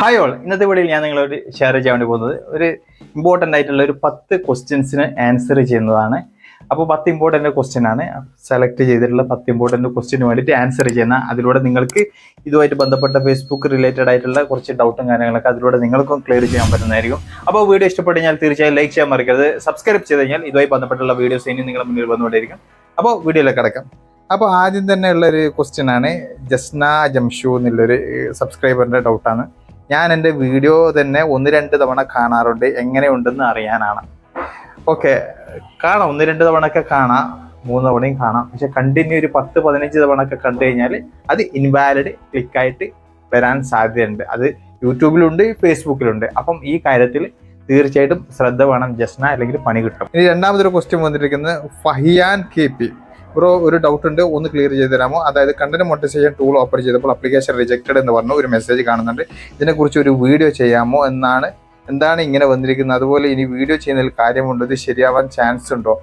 Hi all ഇന്നത്തെ വീഡിയോയിൽ ഞാൻ നിങ്ങളോട് ഷെയർ ചെയ്യാൻ വേണ്ടി പോകുന്നത് ഒരു ഇമ്പോർട്ടന്റ് ആയിട്ടുള്ള ഒരു പത്ത് ക്വസ്റ്റ്യൻസിന് ആൻസർ ചെയ്യുന്നതാണ്. അപ്പോൾ പത്ത് ഇമ്പോർട്ടന്റ് ക്വസ്റ്റ്യൻ ആണ്. സെലക്ട് ചെയ്തിട്ടുള്ള പത്ത് ഇമ്പോർട്ടന്റ് ക്വസ്റ്റ്യന് വേണ്ടിയിട്ട് ആൻസർ ചെയ്യുന്ന അതിലൂടെ നിങ്ങൾക്ക് ഇതുമായിട്ട് ബന്ധപ്പെട്ട ഫേസ്ബുക്ക് റിലേറ്റഡ് ആയിട്ടുള്ള കുറച്ച് ഡൗട്ടും കാര്യങ്ങളൊക്കെ അതിലൂടെ നിങ്ങൾക്കും ക്ലിയർ ചെയ്യാൻ പറ്റുന്നതായിരിക്കും. അപ്പോൾ വീഡിയോ ഇഷ്ടപ്പെട്ട് കഴിഞ്ഞാൽ തീർച്ചയായും ലൈക്ക് ചെയ്യാൻ മറക്കരുത്. സബ്സ്ക്രൈബ് ചെയ്ത് കഴിഞ്ഞാൽ ഇതുമായി ബന്ധപ്പെട്ടുള്ള വീഡിയോസ് ഇനി നിങ്ങളുടെ മുന്നിൽ വന്നുകൊണ്ടിരിക്കും അപ്പോൾ വീഡിയോയിലേക്ക് കിടക്കാം. അപ്പോൾ ആദ്യം തന്നെ ഉള്ള ഒരു ക്വസ്റ്റ്യൻ ആണ് ജസ്ന ജംഷു എന്നുള്ളൊരു സബ്സ്ക്രൈബറിന്റെ ഡൗട്ടാണ് ഞാൻ എന്റെ വീഡിയോ തന്നെ ഒന്ന് രണ്ട് തവണ കാണാറുണ്ട്. എങ്ങനെയുണ്ടെന്ന് അറിയാനാണ്. ഓക്കെ കാണാം. ഒന്ന് രണ്ട് തവണ ഒക്കെ കാണാം. മൂന്ന് തവണയും കാണാം. പക്ഷെ കണ്ടിന്യൂ ഒരു പത്ത് പതിനഞ്ച് തവണ ഒക്കെ കണ്ടു കഴിഞ്ഞാൽ അത് ഇൻവാലിഡ് ക്ലിക്കായിട്ട് വരാൻ സാധ്യതയുണ്ട്. അത് യൂട്യൂബിലുണ്ട് ഫേസ്ബുക്കിലുണ്ട്. അപ്പം ഈ കാര്യത്തിൽ തീർച്ചയായിട്ടും ശ്രദ്ധ വേണം ജസ്ന അല്ലെങ്കിൽ പണി കിട്ടും ഇനി രണ്ടാമതൊരു ക്വസ്റ്റ്യൻ വന്നിരിക്കുന്നത് ഫഹിയാൻ കെ പി. ബ്രോ ഒരു ഡൗട്ട് ഉണ്ട്. ഒന്ന് ക്ലിയർ ചെയ്ത് തരാമോ? അതായത് കണ്ടന്റ് മോണിറ്റൈസേഷൻ ടൂൾ ഓപ്പൺ ചെയ്തപ്പോൾ അപ്ലിക്കേഷൻ റിജക്റ്റഡ് എന്ന് പറഞ്ഞു ഒരു മെസ്സേജ് കാണുന്നുണ്ട്. ഇതിനെക്കുറിച്ച് ഒരു വീഡിയോ ചെയ്യാമോ എന്നാണ് എന്താണ് ഇങ്ങനെ വന്നിരിക്കുന്നത്? അതുപോലെ ഇനി വീഡിയോ ചെയ്യുന്നതിൽ കാര്യമുണ്ടോ. ഇത് ശരിയാവാൻ ചാൻസ് ഉണ്ടോ?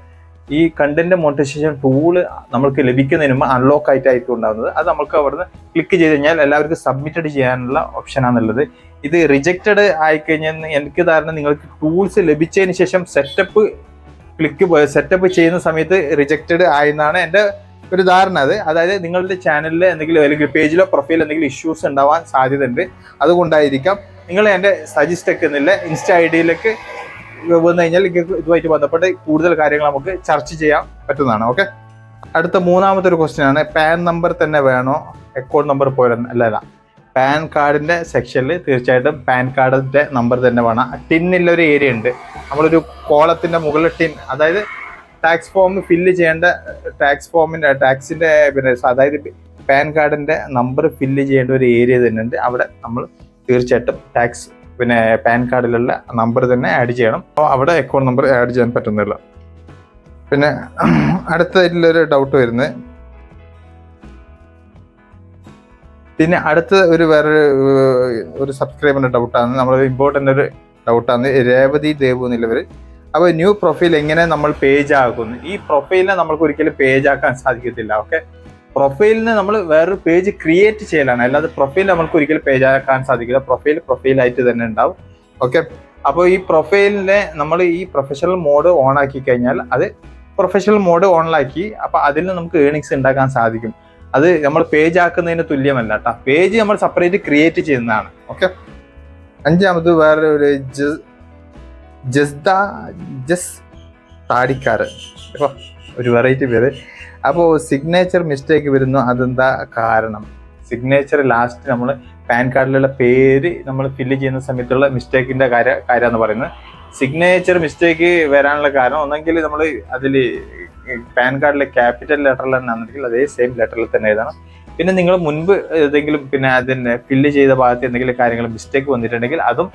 ഈ കണ്ടന്റ് മോണിറ്റൈസേഷൻ ടൂൾ നമുക്ക് ലഭിക്കുന്നതിന് മുമ്പ് അൺലോക്ക് ആയിട്ടായിരിക്കും ഉണ്ടാകുന്നത് അത് നമുക്ക് അവിടുന്ന് ക്ലിക്ക് ചെയ്ത് കഴിഞ്ഞാൽ എല്ലാവർക്കും സബ്മിറ്റഡ് ചെയ്യാനുള്ള ഓപ്ഷനാണുള്ളത് ഇത് റിജക്റ്റഡ് ആയിക്കഴിഞ്ഞാൽ എനിക്ക് ധാരണ നിങ്ങൾക്ക് ടൂൾസ് ലഭിച്ചതിന് ശേഷം സെറ്റപ്പ് ക്ലിക്ക് സെറ്റപ്പ് ചെയ്യുന്ന സമയത്ത് റിജക്റ്റഡ് ആയെന്നാണ് എന്റെ ഒരു ധാരണ അത്. അതായത് നിങ്ങളുടെ ചാനലിൽ എന്തെങ്കിലും അല്ലെങ്കിൽ പേജിലോ പ്രൊഫൈലോ എന്തെങ്കിലും ഇഷ്യൂസ് ഉണ്ടാവാൻ സാധ്യതയുണ്ട്. അതുകൊണ്ടായിരിക്കാം നിങ്ങൾ എന്റെ സജസ്റ്റ് വെക്കുന്നില്ല ഇൻസ്റ്റ ഐ ഡിയിലേക്ക് വന്നു കഴിഞ്ഞാൽ ഇതുമായിട്ട് ബന്ധപ്പെട്ട് കൂടുതൽ കാര്യങ്ങൾ നമുക്ക് ചർച്ച ചെയ്യാൻ പറ്റുന്നതാണ്. ഓക്കെ അടുത്ത മൂന്നാമത്തെ ഒരു ക്വസ്റ്റ്യൻ ആണ്. പാൻ നമ്പർ തന്നെ വേണോ? അക്കൗണ്ട് നമ്പർ അല്ല അല്ല പാൻ കാർഡിന്റെ സെക്ഷനിൽ തീർച്ചയായിട്ടും പാൻ കാർഡിന്റെ നമ്പർ തന്നെ വേണം. ടിന്നുള്ള ഒരു ഏരിയ ഉണ്ട്. നമ്മളൊരു കോളത്തിന്റെ മുകളിൽ ടിൻ അതായത് ടാക്സ് ഫോം ഫില്ല് ചെയ്യേണ്ട ടാക്സ് ഫോമിന്റെ ടാക്സിന്റെ പിന്നെ അതായത് പാൻ കാർഡിന്റെ നമ്പർ ഫില്ല് ചെയ്യേണ്ട ഒരു ഏരിയ തന്നെ ഉണ്ട്. അവിടെ നമ്മൾ തീർച്ചയായിട്ടും ടാക്സ് പിന്നെ പാൻ കാർഡിലുള്ള നമ്പർ തന്നെ ആഡ് ചെയ്യണം. അപ്പോൾ അവിടെ അക്കൗണ്ട് നമ്പർ ആഡ് ചെയ്യാൻ പറ്റുന്നില്ല. പിന്നെ അടുത്തതിലൊരു ഡൗട്ട് വരുന്നത്. പിന്നെ അടുത്ത ഒരു വേറൊരു ഒരു സബ്സ്ക്രൈബറിന്റെ ഡൗട്ടാണ് നമ്മൾ ഇമ്പോർട്ടന്റ് ഒരു ഡൗട്ടാണ് രേവതി ദേവു എന്നുള്ളവർ അപ്പോൾ ന്യൂ പ്രൊഫൈൽ എങ്ങനെ നമ്മൾ പേജ് ആക്കുന്നു? ഈ പ്രൊഫൈലിനെ നമ്മൾക്ക് ഒരിക്കലും പേജ് ആക്കാൻ സാധിക്കത്തില്ല ഓക്കെ പ്രൊഫൈലിന് നമ്മൾ വേറൊരു പേജ് ക്രിയേറ്റ് ചെയ്യലാണ്. അല്ലാതെ പ്രൊഫൈൽ നമ്മൾക്ക് ഒരിക്കലും പേജ് ആക്കാൻ സാധിക്കില്ല. പ്രൊഫൈൽ പ്രൊഫൈലായിട്ട് തന്നെ ഉണ്ടാവും ഓക്കെ അപ്പോൾ ഈ പ്രൊഫൈലിനെ നമ്മൾ ഈ പ്രൊഫഷണൽ മോഡ് ഓൺ ആക്കി കഴിഞ്ഞാൽ അത് പ്രൊഫഷണൽ മോഡ് ഓണിലാക്കി അപ്പോൾ അതിൽ നമുക്ക് ഏണിങ്സ് ഉണ്ടാക്കാൻ സാധിക്കും. അത് നമ്മൾ പേജ് ആക്കുന്നതിന് തുല്യമല്ല കേട്ടോ പേജ് നമ്മൾ സെപ്പറേറ്റ് ക്രിയേറ്റ് ചെയ്യുന്നതാണ്. ഓക്കെ അഞ്ചാമത് വേറെ ഒരു ജസ്ദ ജസ് ഒരു വെറൈറ്റി പേര്. അപ്പോൾ സിഗ്നേച്ചർ മിസ്റ്റേക്ക് വരുന്നു. അതെന്താ കാരണം? സിഗ്നേച്ചർ ലാസ്റ്റ് നമ്മൾ പാൻ കാർഡിലുള്ള പേര് നമ്മൾ ഫില്ല് ചെയ്യുന്ന സമയത്തുള്ള മിസ്റ്റേക്കിന്റെ കാര്യ കാര്യമെന്ന് പറയുന്നത്. സിഗ്നേച്ചർ മിസ്റ്റേക്ക് വരാനുള്ള കാരണം ഒന്നെങ്കിൽ നമ്മൾ അതിൽ പാൻ കാർഡിലെ ക്യാപിറ്റൽ ലെറ്ററിൽ തന്നെയാണെങ്കിൽ അതേ സെയിം ലെറ്ററിൽ തന്നെ എഴുതണം. പിന്നെ നിങ്ങൾ മുൻപ് ഏതെങ്കിലും പിന്നെ അതിന്റെ ഫില്ല് ചെയ്ത ഭാഗത്ത് എന്തെങ്കിലും കാര്യങ്ങൾ മിസ്റ്റേക്ക് വന്നിട്ടുണ്ടെങ്കിൽ അതും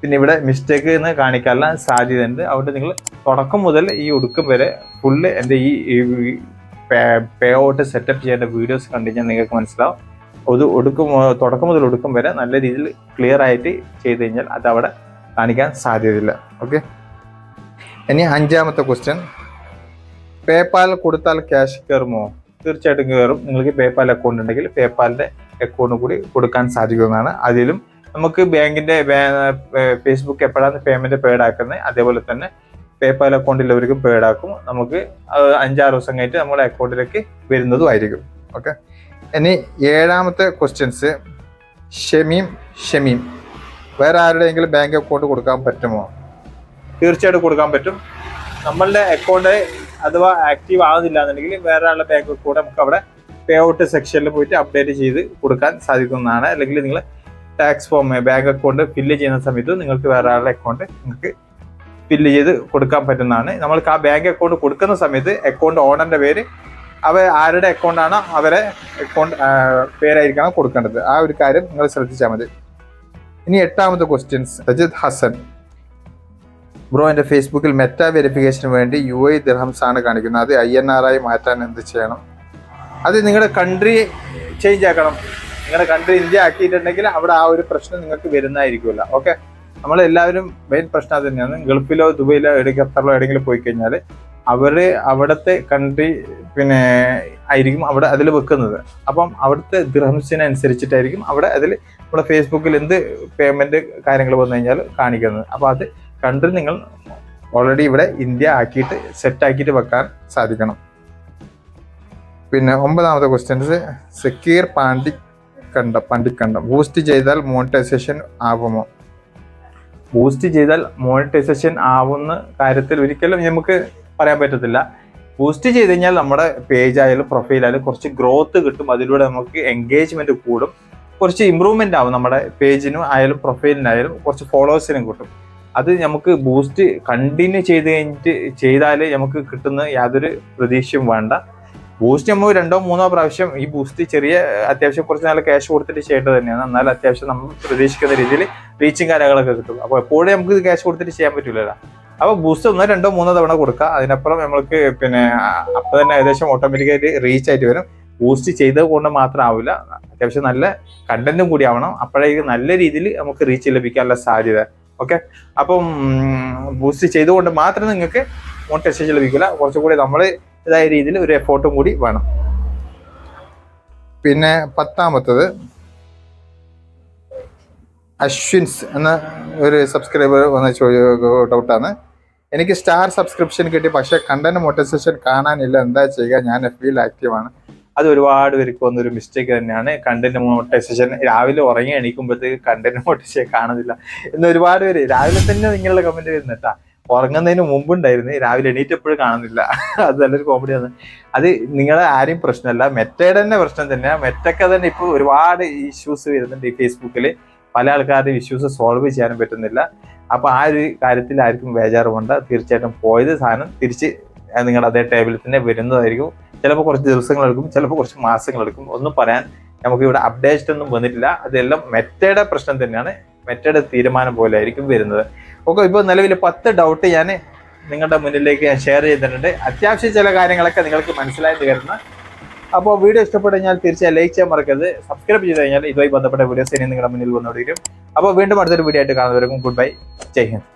പിന്നെ ഇവിടെ മിസ്റ്റേക്ക് എന്ന് കാണിക്കാനുള്ള സാധ്യതയുണ്ട്. അതുകൊണ്ട് നിങ്ങൾ തുടക്കം മുതൽ ഈ ഉടുക്കം വരെ ഫുള്ള് എന്റെ ഈ പേ ഔട്ട് സെറ്റപ്പ് ചെയ്യേണ്ട വീഡിയോസ് കണ്ടു കഴിഞ്ഞാൽ നിങ്ങൾക്ക് മനസ്സിലാവും. ഒരു ഒടുക്കം തുടക്കം മുതൽ ഒടുക്കം വരെ നല്ല രീതിയിൽ ക്ലിയർ ആയിട്ട് ചെയ്ത് കഴിഞ്ഞാൽ അത് അവിടെ കാണിക്കാൻ സാധ്യതയില്ല. ഓക്കെ ഇനി അഞ്ചാമത്തെ ക്വസ്റ്റ്യൻ പേപ്പാൽ കൊടുത്താൽ ക്യാഷ് കയറുമോ? തീർച്ചയായിട്ടും കയറും. നിങ്ങൾക്ക് പേപ്പാൽ അക്കൗണ്ട് ഉണ്ടെങ്കിൽ പേപ്പാലിന്റെ അക്കൗണ്ട് കൂടി കൊടുക്കാൻ സാധിക്കുന്നതാണ്. അതിലും നമുക്ക് ബാങ്കിന്റെ ഫേസ്ബുക്ക് എപ്പോഴാണ് പേയ്മെന്റ് പേഡ് ആക്കുന്നത്? അതേപോലെ തന്നെ പേപ്പാൽ അക്കൗണ്ടിലുള്ളവർക്കും പേഡ് ആക്കും. നമുക്ക് അഞ്ചാറ് ദിവസം കഴിഞ്ഞിട്ട് നമ്മുടെ അക്കൗണ്ടിലേക്ക് വരുന്നതും ആയിരിക്കും. ഓക്കെ ഇനി ഏഴാമത്തെ ക്വസ്റ്റ്യൻസ് ഷമീം ഷമീം. വേറെ ആരുടെയെങ്കിലും ബാങ്ക് അക്കൗണ്ട് കൊടുക്കാൻ പറ്റുമോ? തീർച്ചയായിട്ടും കൊടുക്കാൻ പറ്റും. നമ്മളുടെ അക്കൗണ്ട് അഥവാ ആക്റ്റീവ് ആവുന്നില്ല എന്നുണ്ടെങ്കിൽ വേറെ ബാങ്ക് കൂടെ നമുക്ക് അവിടെ പേ ഔട്ട് സെക്ഷനിൽ പോയിട്ട് അപ്ഡേറ്റ് ചെയ്ത് കൊടുക്കാൻ സാധിക്കുന്നതാണ്. അല്ലെങ്കിൽ നിങ്ങൾ tax form bank account fill ചെയ്യുന്ന സമയത്ത് നിങ്ങൾക്ക് വേറെ ആളുടെ അക്കൗണ്ട് നിങ്ങൾക്ക് ഫില്ല് ചെയ്ത് കൊടുക്കാൻ പറ്റുന്നതാണ്. നമ്മൾക്ക് ആ ബാങ്ക് അക്കൗണ്ട് കൊടുക്കുന്ന സമയത്ത് അക്കൗണ്ട് ഓണറിന്റെ പേര് അവ ആരുടെ അക്കൗണ്ടാണോ അവരെ അക്കൗണ്ട് പേരായിരിക്കണം കൊടുക്കേണ്ടത്. ആ ഒരു കാര്യം നിങ്ങൾ ശ്രദ്ധിച്ചാൽ മതി. ഇനി എട്ടാമത്തെ ക്വസ്റ്റ്യൻസ് അജിത് ഹസൻ. ബ്രോ എന്റെ ഫേസ്ബുക്കിൽ മെറ്റ വെരിഫിക്കേഷന് വേണ്ടി യു ഐ ദിർഹംസ് ആണ് കാണിക്കുന്നത് അത് ഐ എൻ ആർ ആയി മാറ്റാൻ എന്ത് ചെയ്യണം? അത് നിങ്ങളുടെ കൺട്രി ചേഞ്ച് ആക്കണം. നിങ്ങളുടെ കൺട്രി ഇന്ത്യ ആക്കിയിട്ടുണ്ടെങ്കിൽ അവിടെ ആ ഒരു പ്രശ്നം നിങ്ങൾക്ക് വരുന്നതായിരിക്കുമല്ല. ഓക്കെ നമ്മൾ എല്ലാവരും മെയിൻ പ്രശ്നം അത് തന്നെയാണ്. ഗൾഫിലോ ദുബൈയിലോ എവിടെയെങ്കിലും ഖത്തറിലോ എവിടെയെങ്കിലും പോയി കഴിഞ്ഞാൽ അവർ അവിടുത്തെ കൺട്രി പിന്നെ ആയിരിക്കും അവിടെ അതിൽ വെക്കുന്നത്. അപ്പം അവിടുത്തെ ദിർഹംസിനനുസരിച്ചിട്ടായിരിക്കും അവിടെ അതിൽ നമ്മുടെ ഫേസ്ബുക്കിൽ എന്ത് പേയ്മെന്റ് കാര്യങ്ങൾ വന്നു കഴിഞ്ഞാൽ കാണിക്കുന്നത്. അപ്പോൾ അത് കണ്ട് നിങ്ങൾ ഓൾറെഡി ഇവിടെ ഇന്ത്യ ആക്കിയിട്ട് സെറ്റ് ആക്കിയിട്ട് വെക്കാൻ സാധിക്കണം. പിന്നെ ഒമ്പതാമത്തെ ക്വസ്റ്റ്യൻസ് സെക്കീർ പാണ്ഡി കണ്ട പണ്ടിക്കണ്ട ബൂസ്റ്റ് ചെയ്താൽ മോണിറ്റൈസേഷൻ ആവുമോ? ബൂസ്റ്റ് ചെയ്താൽ മോണിറ്റൈസേഷൻ ആവുന്ന കാര്യത്തിൽ ഒരിക്കലും നമുക്ക് പറയാൻ പറ്റത്തില്ല. ബൂസ്റ്റ് ചെയ്ത് കഴിഞ്ഞാൽ നമ്മുടെ പേജ് ആയാലും പ്രൊഫൈൽ ആയാലും കുറച്ച് ഗ്രോത്ത് കിട്ടും. അതിലൂടെ നമുക്ക് എൻഗേജ്മെന്റ് കൂടും. കുറച്ച് ഇമ്പ്രൂവ്മെന്റ് ആവും. നമ്മുടെ പേജിനും ആയാലും പ്രൊഫൈലിനായാലും കുറച്ച് ഫോളോവേഴ്സിനും കിട്ടും. അത് നമുക്ക് ബൂസ്റ്റ് കണ്ടിന്യൂ ചെയ്ത് കഴിഞ്ഞിട്ട് ചെയ്താൽ നമുക്ക് കിട്ടുന്ന യാതൊരു പ്രതീക്ഷയും വേണ്ട. ബൂസ്റ്റ് നമ്മൾ രണ്ടോ മൂന്നോ പ്രാവശ്യം ഈ ബൂസ്റ്റ് ചെറിയ അത്യാവശ്യം കുറച്ച് നല്ല ക്യാഷ് കൊടുത്തിട്ട് ചെയ്യേണ്ടത് തന്നെയാണ്. എന്നാൽ അത്യാവശ്യം നമ്മൾ പ്രതീക്ഷിക്കുന്ന രീതിയിൽ റീച്ചും കാര്യങ്ങളൊക്കെ കിട്ടും. അപ്പോൾ എപ്പോഴും നമുക്ക് ക്യാഷ് കൊടുത്തിട്ട് ചെയ്യാൻ പറ്റില്ലല്ലോ അപ്പോൾ ബൂസ്റ്റ് ഒന്നോ രണ്ടോ മൂന്നോ തവണ കൊടുക്കുക. അതിനപ്പുറം നമ്മൾക്ക് പിന്നെ അപ്പോൾ തന്നെ ഏകദേശം ഓട്ടോമാറ്റിക്കായിട്ട് റീച്ച് ആയിട്ട് വരും. ബൂസ്റ്റ് ചെയ്തത് കൊണ്ട് മാത്രം ആവില്ല. അത്യാവശ്യം നല്ല കണ്ടന്റും കൂടി ആവണം. അപ്പോഴേക്കും നല്ല രീതിയിൽ നമുക്ക് റീച്ച് ലഭിക്കാനുള്ള സാധ്യത ഓക്കെ? അപ്പം ബൂസ്റ്റ് ചെയ്തുകൊണ്ട് മാത്രം നിങ്ങൾക്ക് മോണിറ്റൈസേഷൻ ലഭിക്കില്ല. കുറച്ചുകൂടി നമ്മൾ ഇതായ രീതിയിൽ ഒരു എഫോർട്ടും കൂടി വേണം. പിന്നെ പത്താമത്തത് അശ്വിൻസ് എന്ന ഒരു സബ്സ്ക്രൈബർ വന്ന ഡൗട്ടാണ് എനിക്ക് സ്റ്റാർ സബ്സ്ക്രിപ്ഷൻ കിട്ടി പക്ഷേ കണ്ടന്റ് മോട്ടിവേഷൻ കാണാനില്ല. എന്താ ചെയ്യുക? ഞാൻ എഫ് ബിയിൽ ആക്റ്റീവാണ് അത് ഒരുപാട് പേർക്ക് വന്നൊരു മിസ്റ്റേക്ക് തന്നെയാണ്. കണ്ടന്റ് മോണിറ്റൈസേഷൻ രാവിലെ ഉറങ്ങി എണീക്കുമ്പോഴത്തേക്ക് കണ്ടന്റ് മോണിറ്റൈസേഷൻ കാണുന്നില്ല. എന്ന് ഒരുപാട് പേര് രാവിലെ തന്നെ നിങ്ങളുടെ കമന്റ് വരുന്നിട്ടാ ഉറങ്ങുന്നതിന് മുമ്പുണ്ടായിരുന്നു. രാവിലെ എണീറ്റപ്പോഴും കാണുന്നില്ല. അത് നല്ലൊരു കോമഡിയാണ് അത് നിങ്ങളെ ആരെയും പ്രശ്നമല്ല. മെറ്റയുടെ തന്നെ പ്രശ്നം തന്നെയാണ് മെറ്റൊക്കെ തന്നെ ഇപ്പോൾ ഒരുപാട് ഇഷ്യൂസ് വരുന്നുണ്ട് ഈ ഫേസ്ബുക്കിൽ പല ആൾക്കാരുടെയും ഇഷ്യൂസ് സോൾവ് ചെയ്യാനും പറ്റുന്നില്ല. അപ്പോൾ ആ ഒരു കാര്യത്തിൽ ആർക്കും ബേജാറുമുണ്ട് തീർച്ചയായിട്ടും പോയത് സാധനം തിരിച്ച് നിങ്ങളുടെ അതേ ടേബിളിൽ തന്നെ വരുന്നതായിരിക്കും. ചിലപ്പോൾ കുറച്ച് ദിവസങ്ങളെടുക്കും ചിലപ്പോൾ കുറച്ച് മാസങ്ങളെടുക്കും ഒന്നും പറയാൻ നമുക്ക് ഇവിടെ അപ്ഡേറ്റ് ഒന്നും വന്നിട്ടില്ല. അതെല്ലാം മെറ്റയുടെ പ്രശ്നം തന്നെയാണ്. മെറ്റയുടെ തീരുമാനം പോലെ ആയിരിക്കും വരുന്നത്. ഓക്കെ ഇപ്പോൾ നിലവിൽ പത്ത് ഡൗട്ട് ഞാൻ നിങ്ങളുടെ മുന്നിലേക്ക് ഞാൻ ഷെയർ ചെയ്തിട്ടുണ്ട്. അത്യാവശ്യം ചില കാര്യങ്ങളൊക്കെ നിങ്ങൾക്ക് മനസ്സിലായി തീർന്ന് അപ്പോൾ വീഡിയോ ഇഷ്ടപ്പെട്ടു കഴിഞ്ഞാൽ തീർച്ചയായും ലൈക്ക് ചെയ്യാൻ മറക്കരുത്. സബ്സ്ക്രൈബ് ചെയ്ത് കഴിഞ്ഞാൽ ഇതുമായി ബന്ധപ്പെട്ട വീഡിയോസ് ഇനി നിങ്ങളുടെ മുന്നിൽ വന്നുകൊണ്ടിരിക്കും. അപ്പോൾ വീണ്ടും അടുത്തൊരു വീഡിയോ ആയിട്ട് കാണുന്നവർക്കും ഗുഡ് ബൈ ജയ് ഹിന്ദ്.